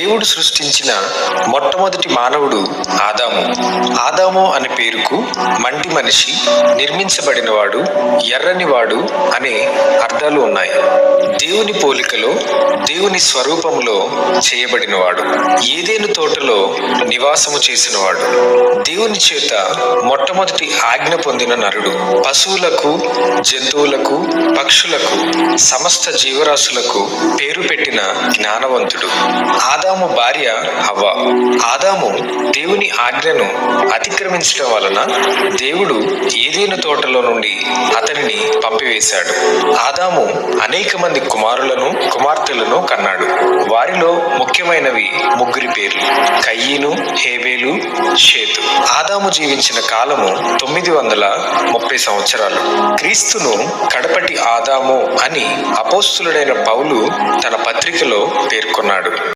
దేవుడు సృష్టించిన మొట్టమొదటి మానవుడు ఆదాము. ఆదాము అనే పేరుకు మంటి మనిషి నిర్మించబడినవాడు ఎర్రనివాడు అనే అర్థాలు ఉన్నాయి. దేవుని పోలికలో దేవుని స్వరూపములో చేయబడినవాడు. ఏదేను తోటలో నివాసము చేసినవాడు. దేవుని చేత మొట్టమొదటి ఆజ్ఞ పొందిన నరుడు. పశువులకు జంతువులకు పక్షులకు సమస్త జీవరాశులకు పేరు పెట్టిన జ్ఞానవంతుడు. ఆదాము భార్య హవ్వ. ఆదాము దేవుని ఆజ్ఞను అతిక్రమించడం వలన దేవుడు ఏదైన తోటలో నుండి అతనిని పంపివేశాడు. ఆదాము అనేక మంది కుమారులను కుమార్తెలను కన్నాడు. వారిలో ముఖ్యమైనవి ముగ్గురి పేర్లు కయ్యీను హేబేలు షేతు. ఆదాము జీవించిన కాలము తొమ్మిది వందల ముప్పై సంవత్సరాలు. క్రీస్తును కడపటి ఆదాము అని అపోస్తులుడైన పౌలు తన పత్రికలో పేర్కొన్నాడు.